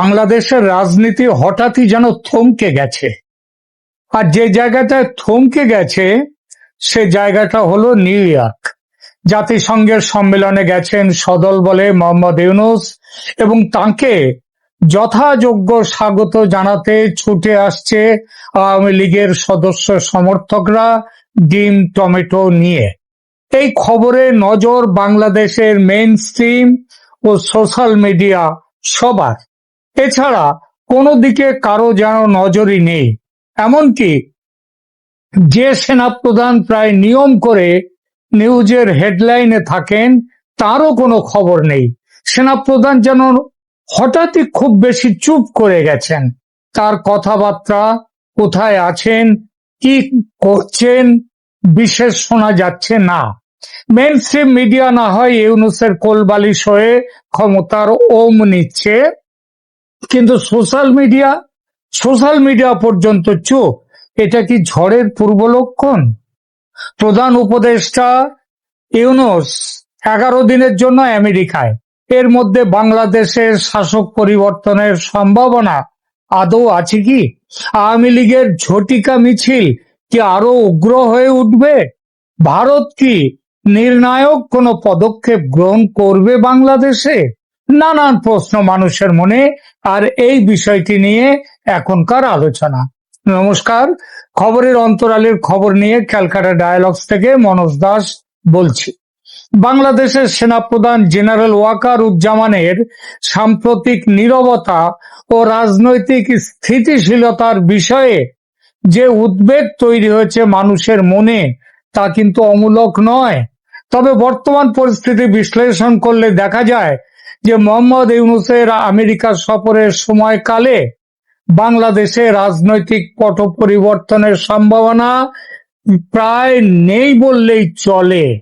বাংলাদেশের রাজনীতি হঠাৎই যেন থমকে গেছে। আর যে জায়গাটায় থমকে গেছে, সে জায়গাটা হলো নিউ ইয়র্ক। জাতিসংঘের সম্মেলনে গেছেন সদল বলে মোহাম্মদ ইউনুস এবং তাকে যথাযোগ্য স্বাগত জানাতে ছুটে আসছে আওয়ামী লীগের সদস্য সমর্থকরা ডিম, টমেটো নিয়ে। এই খবরে নজর বাংলাদেশের মেইন স্ট্রিম ও সোশ্যাল মিডিয়া সবার। এছাড়া কোনো দিকে কারও যেন নজরই নেই। এমনকি যে সেনাপ্রধান প্রায় নিয়ম করে নিউজের হেডলাইনে থাকেন, তারও কোনো খবর নেই। সেনাপ্রধান যেন হঠাৎই খুব বেশি চুপ করে গেছেন। তার কথাবার্তা, কোথায় আছেন, কি করছেন, বিশেষ শোনা যাচ্ছে না। মেন মিডিয়া না হয় ইউনুসের কোলবালিশ হয়ে ক্ষমতার ওম নিচ্ছে। কিন্তু সোশ্যাল মিডিয়া সোশ্যাল মিডিয়া পর্যন্ত চুপ এটা কি ঝড়ের পূর্ব লক্ষণ? প্রধান উপদেষ্টা ইউনুস এগারো দিনের জন্য আমেরিকায়। এর মধ্যে বাংলাদেশের শাসক পরিবর্তনের সম্ভাবনা আদৌ আছে কি? আওয়ামী লীগের ঝটিকা মিছিল কি আরও উগ্র হয়ে উঠবে? ভারত কি নির্ণায়ক কোনো পদক্ষেপ গ্রহণ করবে বাংলাদেশে? নানান প্রশ্ন মানুষের মনে আর এই বিষয়টি নিয়ে এখনকার আলোচনা। নমস্কার। খবরের অন্তরালের খবর নিয়ে ক্যালকাটা ডায়ালগস থেকে মনোজ দাস বলছি। বাংলাদেশের সেনাপ্রধান জেনারেল ওয়াকার উজ্জামানের সাম্প্রতিক নীরবতা ও রাজনৈতিক স্থিতিশীলতার বিষয়ে যে উদ্বেগ তৈরি হয়েছে মানুষের মনে, তা কিন্তু অমূলক নয়। তবে বর্তমান পরিস্থিতি বিশ্লেষণ করলে দেখা যায় যে মোহাম্মদ ইউনুসের আমেরিকা সফরের সময়কালে বাংলাদেশে রাজনৈতিক পট পরিবর্তনের সম্ভাবনা প্রায় নেই বললেই চলে।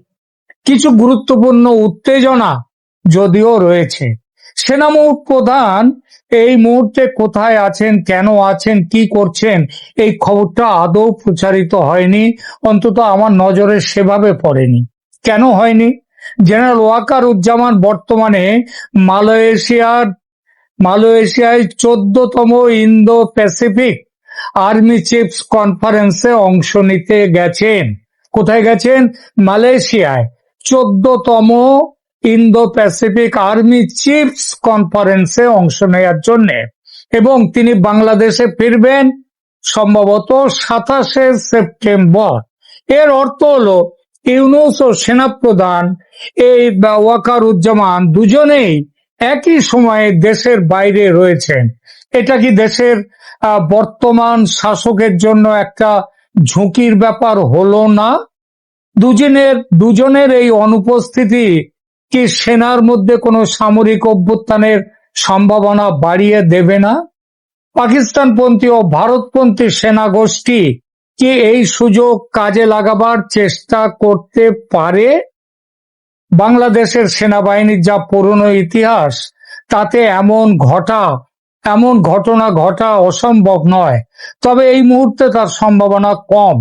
কিছু গুরুত্বপূর্ণ উত্তেজনা যদিও রয়েছে। সেনা প্রধান এই মুহূর্তে কোথায় আছেন, কেন আছেন, কি করছেন, এই খবরটা আদৌ প্রচারিত হয়নি, অন্তত আমার নজরে সেভাবে পড়েনি। কেন হয়নি? জেনারেল ওয়াকার উজ্জামান বর্তমানে মালয়েশিয়ার, মালয়েশিয়ায় চোদ্দতম ইন্দো প্যাসিফিক আর্মি চিফস কনফারেন্সে অংশ নিতে গেছেন। কোথায় গেছেন? মালয়েশিয়ায়। চোদ্দতম ইন্দো প্যাসিফিক আর্মি চিফস কনফারেন্সে অংশ নেওয়ার জন্য। এবং তিনি বাংলাদেশে ফিরবেন সম্ভবত সাতাশে সেপ্টেম্বর। এর অর্থ হলো ইউনুস ও সেনাপ্রধান এই ওয়াকার উজ্জামান দুজনেই একই সময়ে দেশের বাইরে রয়েছেন। এটা কি দেশের বর্তমান শাসকের জন্য একটা ঝুঁকির ব্যাপার হলো না? দুজনের দুজনের এই অনুপস্থিতি কি সেনার মধ্যে কোনো সামরিক অভ্যুত্থানের সম্ভাবনা বাড়িয়ে দেবে না? পাকিস্তানপন্থী ও ভারতপন্থী সেনা গোষ্ঠী কি এই সুযোগ কাজে লাগাবার চেষ্টা করতে পারে? বাংলাদেশের সেনাবাহিনীর যা পুরনো ইতিহাস, তাতে এমন ঘটা, এমন ঘটনা ঘটা অসম্ভব নয়। তবে এই মুহূর্তে তার সম্ভাবনা কম।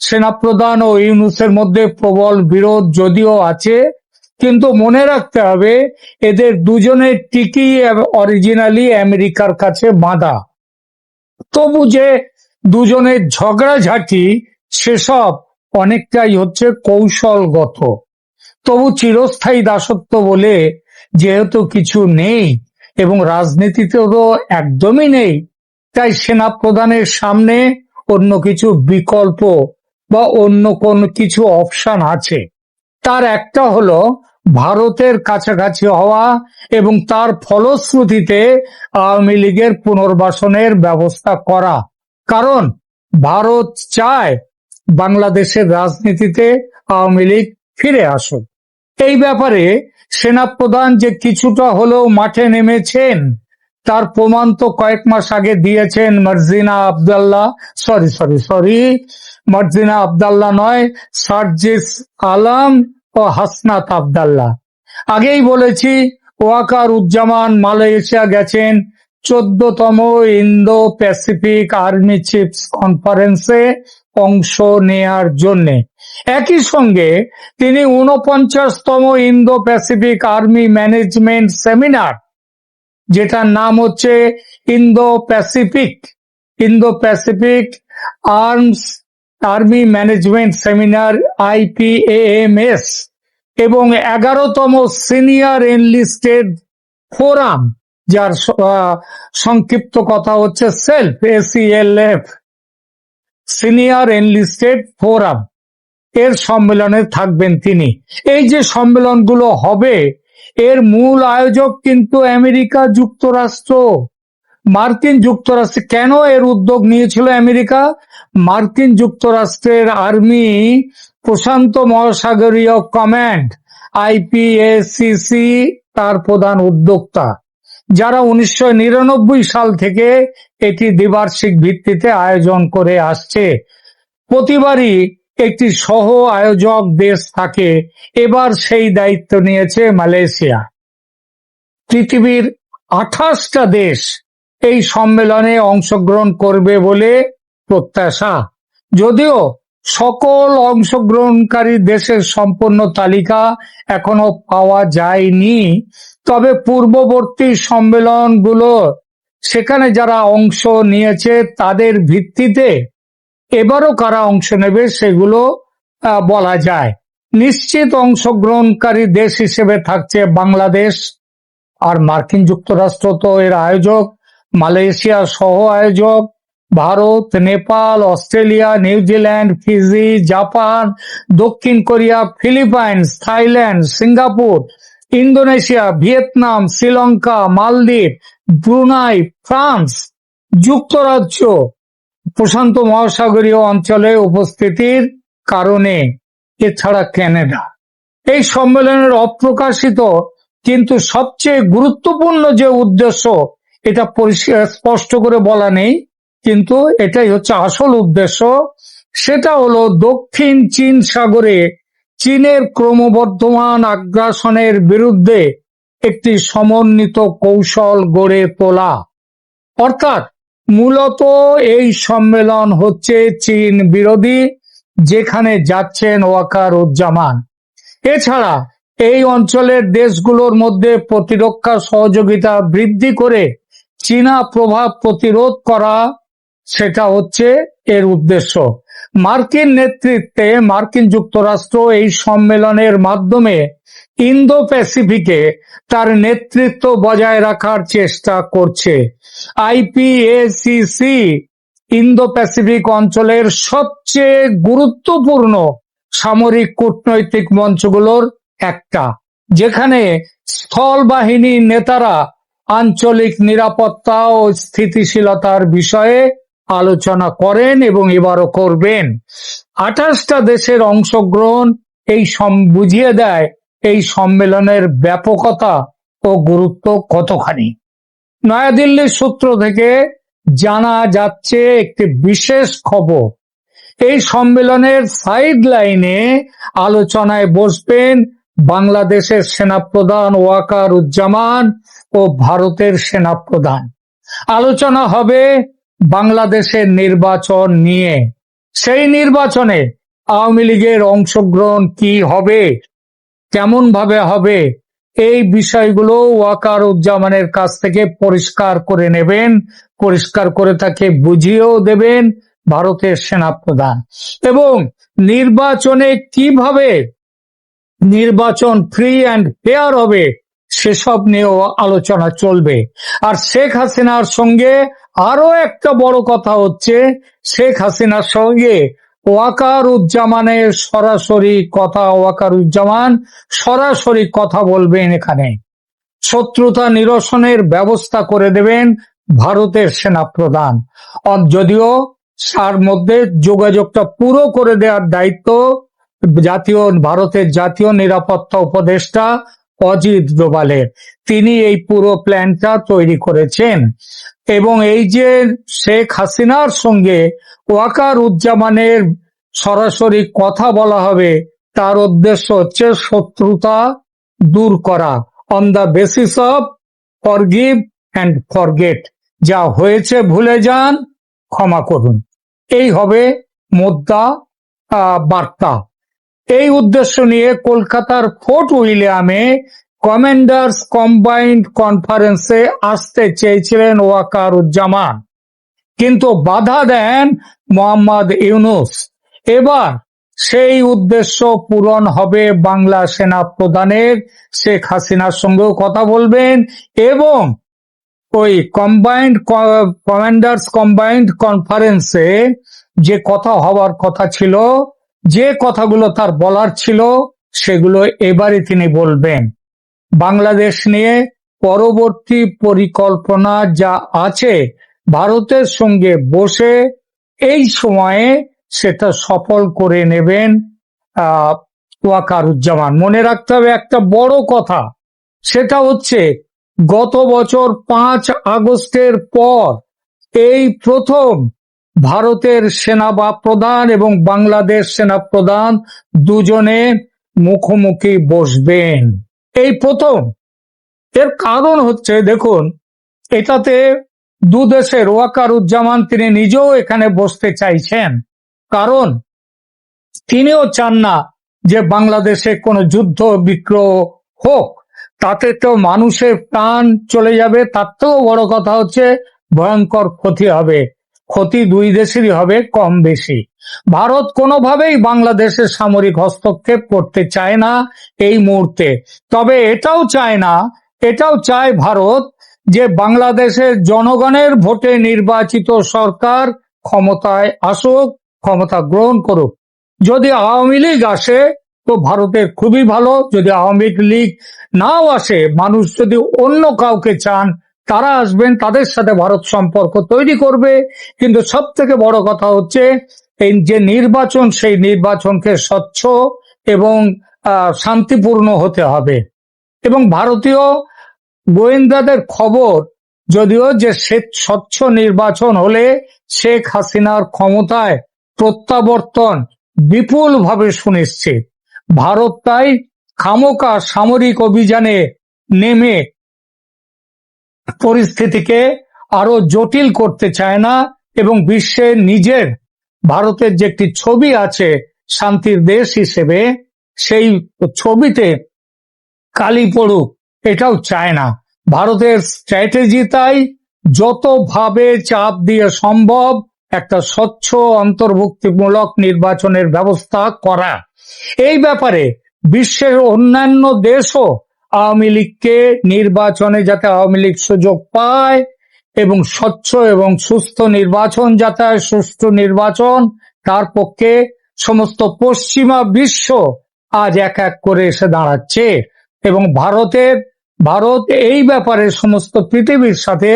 সেনাপ্রধান ও ইউনুসের মধ্যে প্রবল বিরোধ যদিও আছে, কিন্তু মনে রাখতে হবে, এদের দুজনের টিকি অরিজিনালি আমেরিকার কাছে বাঁধা। তবু যে দুজনের ঝগড়াঝাটি, সেসব অনেকটাই হচ্ছে কৌশলগত। তবু চিরস্থায়ী দাসত্ব বলে যেহেতু কিছু নেই এবং রাজনীতিতেও একদমই নেই, তাই সেনা প্রধানের সামনে অন্য কিছু বিকল্প বা অন্য কোন কিছু অপশান আছে। তার একটা হলো ভারতের কাছাকাছি হওয়া এবং তার ফলশ্রুতিতে আওয়ামী লীগের পুনর্বাসনের ব্যবস্থা করা। কারণ ভারত চায় বাংলাদেশের রাজনীতিতে আওয়ামী লীগ ফিরে আসুক। এই ব্যাপারে সেনাপ্রধান যে কিছুটা হলেও মাঠে নেমেছেন, তার প্রমাণ তো কয়েক মাস আগে দিয়েছেন Marjina Abdullah. Sorry sorry sorry, Marjina Abdullah নয়, সার্জিস আলম ও হাসনাত আবদাল্লাহ। আগেই বলেছি, ওয়াকার উজ্জামান মালয়েশিয়া গেছেন চোদ্দতম ইন্দো প্যাসিফিক আর্মি চিফস কনফারেন্সে অংশ নেয়ার জন্য। একই সঙ্গে তিনি উনপঞ্চাশতম Indo Pacific army management seminar, যেটার নাম হচ্ছে Indo Pacific Indo Pacific arms army management seminar IPAMS এবং এগারোতম সিনিয়র এনলিস্টেড ফোরাম। যার সংক্ষিপ্ত কথা হচ্ছে self ACLF senior enlisted forum এর সম্মেলনে থাকবেন তিনি। এই যে সম্মেলনগুলো হবে, এর মূল আয়োজক কিন্তু আমেরিকা যুক্তরাষ্ট্র। মার্কিন যুক্তরাষ্ট্র, কেন এর উদ্যোগ নিয়েছিল আমেরিকা? মার্কিন যুক্তরাষ্ট্রের আর্মি প্রশান্ত মহাসাগরীয় কমান্ড আইপিএসিসি তার প্রধান উদ্যোক্তা। যারা উনিশশো নিরানব্বই সাল থেকে এটি দ্বিবার্ষিক ভিত্তিতে আয়োজন করে আসছে। প্রতিবারই একটি সহ আয়োজক দেশ থাকে। এবার সেই দায়িত্ব নিয়েছে মালয়েশিয়া। পৃথিবীর আঠাশটা দেশ এই সম্মেলনে অংশগ্রহণ করবে বলে প্রত্যাশা। যদিও সকল অংশগ্রহণকারী দেশের সম্পূর্ণ তালিকা এখনও পাওয়া যায়নি তবে পূর্ববর্তী সম্মেলনগুলো, সেখানে যারা অংশ নিয়েছে তাদের ভিত্তিতে এবারও কারা অংশ নেবে সেগুলো বলা যায়। নিশ্চিত অংশগ্রহণকারী দেশ হিসেবে থাকছে বাংলাদেশ আর মার্কিন যুক্তরাষ্ট্র তো এর আয়োজক, মালয়েশিয়া সহ আয়োজক, Bharat, Nepal, Australia New Zealand Fiji, Japan, দক্ষিণ Korea Philippines Thailand, Singapore Indonesia, Vietnam, Sri Lanka, মালদ্বীপ, ব্রুনাই, ফ্রান্স, যুক্তরাজ্য প্রশান্ত মহাসাগরীয় অঞ্চলে উপস্থিতির কারণে, এছাড়া ক্যানাডা এই সম্মেলনের অপ্রকাশিত কিন্তু সবচেয়ে গুরুত্বপূর্ণ যে উদ্দেশ্য, এটা স্পষ্ট করে বলা নেই, কিন্তু এটাই হচ্ছে আসল উদ্দেশ্য। সেটা হলো দক্ষিণ চীন সাগরে চীনের ক্রমবর্ধমান আগ্রাসনের বিরুদ্ধে একটি সমন্বিত কৌশল গড়ে তোলা। অর্থাৎ মূলত এই সম্মেলন হচ্ছে চীন বিরোধী, যেখানে যাচ্ছেন ওয়াকার উজ্জামান এছাড়া এই অঞ্চলের দেশগুলোর মধ্যে প্রতিরক্ষা সহযোগিতা বৃদ্ধি করে চীনা প্রভাব প্রতিরোধ করা, সেটা হচ্ছে এর উদ্দেশ্য। মার্কিন নেতৃত্বে মার্কিন যুক্তরাষ্ট্র এই সম্মেলনের মাধ্যমে ইন্দো প্যাসিফিকে তার নেতৃত্ব বজায় রাখার চেষ্টা করছে। আইপিএসিসি ইন্দো প্যাসিফিক অঞ্চলের সবচেয়ে গুরুত্বপূর্ণ সামরিক কূটনৈতিক মঞ্চগুলোর একটা, যেখানে স্থল বাহিনীর নেতারা আঞ্চলিক নিরাপত্তা ও স্থিতিশীলতার বিষয়ে আলোচনা করেন এবং এবারও করবেন। আঠাশটা দেশের অংশগ্রহণ এই বুঝিয়ে দেয় এই সম্মেলনের ব্যাপকতা ও গুরুত্ব কতখানি। নয়াদিল্লির সূত্র থেকে জানা যাচ্ছে একটি বিশেষ খবর। এই সম্মেলনের সাইড লাইনে আলোচনায় বসবেন বাংলাদেশের সেনাপ্রধান ওয়াকার উজ্জামান ও ভারতের সেনাপ্রধান। আলোচনা হবে বাংলাদেশের নির্বাচন নিয়ে। সেই নির্বাচনে আওয়ামী লীগের অংশগ্রহণ কি হবে? কেমন ভাবে হবে? এই বিষয়গুলো ওয়াকার উজ্জামানের কাছ থেকে পরিষ্কার করে নেবেন, পরিষ্কার করে তাকে বুঝিয়েও দেবেন ভারতের সেনাপ্রধান। এবং নির্বাচনে কীভাবে নির্বাচন ফ্রি অ্যান্ড ফেয়ার হবে, সেসব নিয়েও আলোচনা চলবে। আর শেখ হাসিনার সঙ্গে আরও একটা বড় কথা হচ্ছে শেখ হাসিনার সঙ্গে ওয়াকার উজ্জামানের সরাসরি কথা ওয়াকার উজ্জামান সরাসরি কথা বলবেন এখানে। শত্রুতা নিরসনের ব্যবস্থা করে দেবেন ভারতের সেনা প্রধান যদিও তার মধ্যে যোগাযোগটা পুরো করে দেওয়ার দায়িত্ব জাতীয়, ভারতের জাতীয় নিরাপত্তা উপদেষ্টা অজিত ডোভালের তিনি এই পুরো প্ল্যানটা তৈরি করেছেন। এবং এই যে শেখ হাসিনার সঙ্গে ওয়াকার উজ্জামানের সরাসরি কথা বলা হবে তার উদ্দেশ্য হচ্ছে শত্রুতা দূর করা। On the basis of forgive and forget যা হয়েছে ভুলে যান ক্ষমা করুন। এই হবে আহ, বার্তা। এই উদ্দেশ্য নিয়ে কলকাতার ফোর্ট উইলিয়ামে কমান্ডার্স কম্বাইন্ড কনফারেন্সে আসতে চেয়েছিলেন ওয়াকারুজ্জামান। কিন্তু বাধা দেন মোহাম্মদ ইউনুস। এবার সেই উদ্দেশ্য পূরণ হবে বাংলা সেনা প্রধানের শেখ হাসিনার সঙ্গেও কথা বলবেন এবং ওই কম্বাইন্ড কমান্ডার্স কম্বাইন্ড কনফারেন্সে যে কথা হওয়ার কথা ছিল, যে কথাগুলো তার বলার ছিল, সেগুলো এবারে তিনি বলবেন। বাংলাদেশ নিয়ে পরবর্তী পরিকল্পনা যা আছে ভারতের সঙ্গে বসে এই সময়ে সেটা সফল করে নেবেন ওয়াকারুজ্জামান। মনে রাখতে হবে একটা বড় কথা, সেটা হচ্ছে গত বছর পাঁচ আগস্টের পর এই প্রথম ভারতের সেনা বা প্রধান এবং বাংলাদেশ সেনা প্রধান দুজনে মুখোমুখি বসবেন। এই প্রথম। এর কারণ হচ্ছে, দেখুন, এটাতে দু দেশের ওয়াকারুজ্জামান তিনি নিজেও এখানে বসতে চাইছেন। কারণ তিনিও চান না যে বাংলাদেশে কোনো যুদ্ধ বিগ্রহ হোক। তাতে তো মানুষের প্রাণ চলে যাবে, তার থেকেও বড় কথা হচ্ছে ভয়ঙ্কর ক্ষতি হবে। ক্ষতি দুই দেশেরই হবে কম বেশি। ভারত কোনোভাবেই বাংলাদেশের সামরিক হস্তক্ষেপ করতে চায় না এই মুহূর্তে। তবে এটাও চায় না, এটাও চায় ভারত যে বাংলাদেশের জনগণের ভোটে নির্বাচিত সরকার ক্ষমতায় আসুক, ক্ষমতা গ্রহণ করুক। যদি আওয়ামী লীগ আসে, তো ভারতের খুবই ভালো। যদি আওয়ামী লীগ নাও আসে, মানুষ যদি অন্য কাউকে চান তারা আসবেন, তাদের সাথে ভারত সম্পর্ক তৈরি করবে। কিন্তু সব থেকে বড় কথা হচ্ছে, এই যে নির্বাচন, সেই নির্বাচনকে স্বচ্ছ এবং শান্তিপূর্ণ হতে হবে। এবং ভারতীয় গোয়েন্দাদের খবর, যদিও যে স্বচ্ছ নির্বাচন হলে শেখ হাসিনার ক্ষমতায় প্রত্যাবর্তন বিপুলভাবে সুনিশ্চিত। ভারত তাই খামোকা সামরিক অভিযানে নেমে পরিস্থিতিকে আরও জটিল করতে চায় না এবং বিশ্বে নিজের, ভারতের যে একটি ছবি আছে শান্তির দেশ হিসেবে, সেই ছবিতে কালি পড়ুক, এটাও চায় না। ভারতের স্ট্র্যাটেজি তাই যতভাবে চাপ দিয়ে সম্ভব একটা স্বচ্ছ, অন্তর্ভুক্তিমূলক নির্বাচনের ব্যবস্থা করা। এই ব্যাপারে বিশ্বের অন্যান্য দেশও আওয়ামী লীগকে নির্বাচনে যাতে আওয়ামী লীগ সুযোগ পায় এবং স্বচ্ছ এবং সুস্থ নির্বাচন, যাতে সুষ্ঠু নির্বাচন, তার পক্ষে সমস্ত পশ্চিমা বিশ্ব আজ এক এক করে এসে দাঁড়াচ্ছে। এবং ভারতের, ভারত এই ব্যাপারে সমস্ত পৃথিবীর সাথে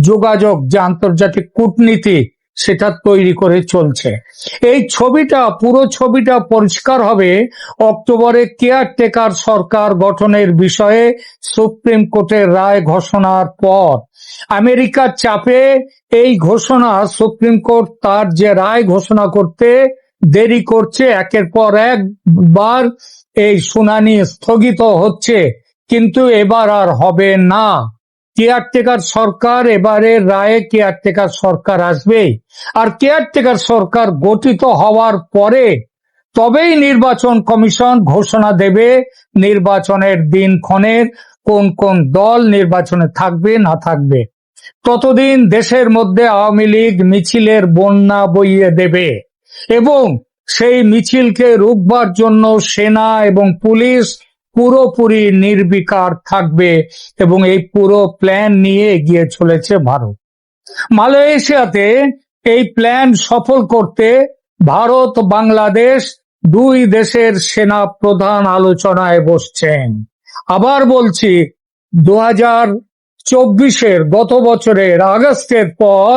যোগাযোগ যে আন্তর্জাতিক কূটনীতি সেটা তৈরি করে চলছে। এই ছবিটা, পুরো ছবিটা পরিষ্কার হবে অক্টোবরে কেয়ারটেকার সরকার গঠনের বিষয়ে সুপ্রিম কোর্টের রায় ঘোষণার পর। আমেরিকার চাপে এই ঘোষণা, সুপ্রিম কোর্ট তার যে রায় ঘোষণা করতে দেরি করছে, একের পর একবার এই শুনানি স্থগিত হচ্ছে, কিন্তু এবার আর হবে না। কেয়ারটেকার সরকার এবারে রায়ে কেয়ারটেকার সরকার আসবে। আর কেয়ারটেকার সরকার গঠিত হওয়ার পরে তবেই নির্বাচন কমিশন ঘোষণা দেবে নির্বাচনের দিনক্ষণের কোন কোন দল নির্বাচনে থাকবে, না থাকবে। ততদিন দেশের মধ্যে আওয়ামী লীগ মিছিলের বন্যা বইয়ে দেবে এবং সেই মিছিলকে রুখবার জন্য সেনা এবং পুলিশ পুরোপুরি নির্বিকার থাকবে এবং এই পুরো প্ল্যান নিয়ে এগিয়ে চলেছে ভারত। মালয়েশিয়াতে এই প্ল্যান সফল করতে ভারত, বাংলাদেশ দুই দেশের সেনা প্রধান আলোচনায় বসছেন। আবার বলছি দু হাজার চব্বিশের গত বছরের আগস্টের পর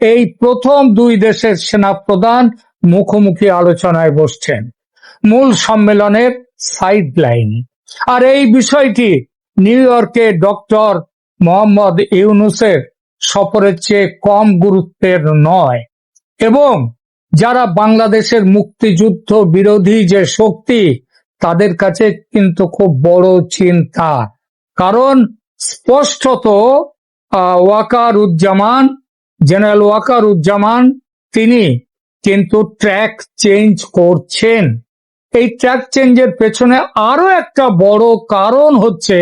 এই প্রথম দুই দেশের সেনা প্রধান মুখোমুখি আলোচনায় বসছেন। মূল সম্মেলনের সাইড লাইন আর এই বিষয়টি নিউ ইয়র্কে ডক্টর মোহাম্মদ ইউনুসের সফরের চেয়ে কম গুরুত্বের নয়। এবং যারা বাংলাদেশের মুক্তিযুদ্ধ বিরোধী যে শক্তি, তাদের কাছে কিন্তু খুব বড় চিন্তা। কারণ স্পষ্টত ওয়াকার উজ্জামান জেনারেল ওয়াকার উজ্জামান তিনি কিন্তু ট্র্যাক চেঞ্জ করছেন। এই ট্র্যাক চেঞ্জের পেছনে আরও একটা বড় কারণ হচ্ছে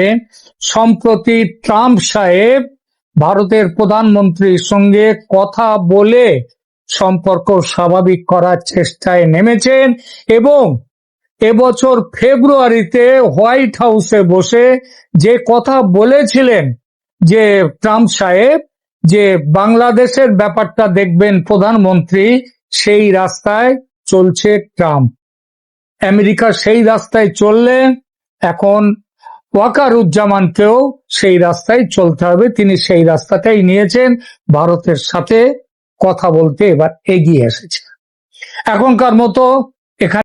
সম্প্রতি ট্রাম্প সাহেব ভারতের প্রধানমন্ত্রীর সঙ্গে কথা বলে সম্পর্ক স্বাভাবিক করার চেষ্টায় নেমেছেন এবং এবছর ফেব্রুয়ারিতে হোয়াইট হাউসে বসে যে কথা বলেছিলেন যে ট্রাম্প সাহেব, যে বাংলাদেশের ব্যাপারটা দেখবেন প্রধানমন্ত্রী, সেই রাস্তায় চলছে ট্রাম্প। আমেরিকা সেই রাস্তায় চললে এখন ওয়াকারুজ্জামানকেও সেই রাস্তায় চলতে হবে। তিনি সেই রাস্তাটাই নিয়েছেন, ভারতের সাথে কথা বলতে এবার এগিয়ে এসেছে এখনকার মতো